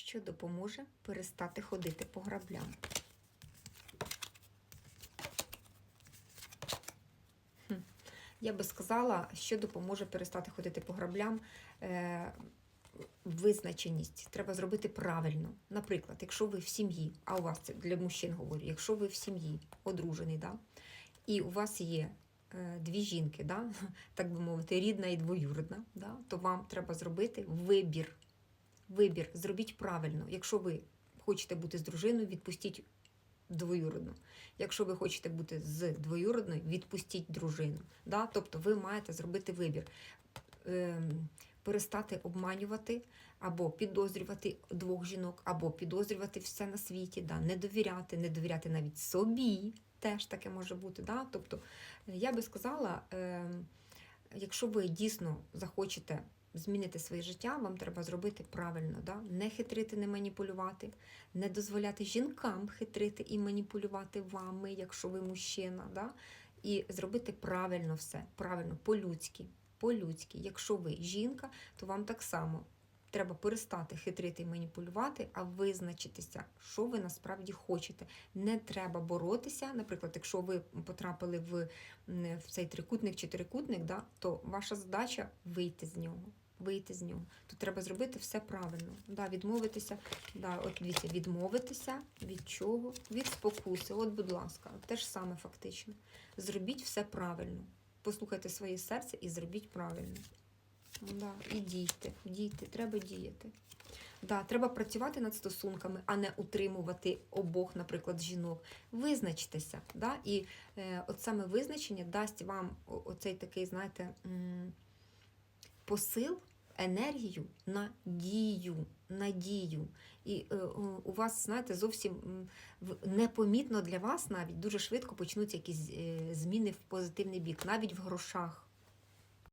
що допоможе перестати ходити по граблям. Я би сказала, що допоможе перестати ходити по граблям. Е, Визначеність треба зробити правильно. Наприклад, якщо ви в сім'ї, а у вас це для мужчин говорю, якщо ви в сім'ї одружений, да, і у вас є е, дві жінки, да, так би мовити, рідна і двоюрідна, да, то вам треба зробити вибір. Вибір зробіть правильно. Якщо ви хочете бути з дружиною, відпустіть двоюродну. Якщо ви хочете бути з двоюродною, відпустіть дружину. Да? Тобто ви маєте зробити вибір. Ем, перестати обманювати або підозрювати двох жінок, або підозрювати все на світі, да? не довіряти, не довіряти навіть собі. Теж таке може бути. Да? Тобто, е, я би сказала, ем, якщо ви дійсно захочете змінити своє життя, вам треба зробити правильно, да? не хитрити, не маніпулювати, не дозволяти жінкам хитрити і маніпулювати вами, якщо ви мужчина. Да? І зробити правильно все, правильно, по-людськи. По-людськи. Якщо ви жінка, то вам так само треба перестати хитрити і маніпулювати, а визначитися, що ви насправді хочете. Не треба боротися. Наприклад, якщо ви потрапили в, в цей трикутник чи трикутник, да, то ваша задача вийти з нього. Вийти з нього. Тут треба зробити все правильно. Да, відмовитися, да, от дивіться, відмовитися від чого? Від спокуси. От, будь ласка, те ж саме фактично. Зробіть все правильно. Послухайте своє серце і зробіть правильно. Да, і дійте, дійте, треба діяти. Да, треба працювати над стосунками, а не утримувати обох, наприклад, жінок. Визначтеся. Да? І е, от саме визначення дасть вам оцей такий, знаєте, посил, енергію на дію, на дію. І е, у- у вас, знаєте, зовсім непомітно для вас навіть дуже швидко почнуться якісь е, зміни в позитивний бік, навіть в грошах.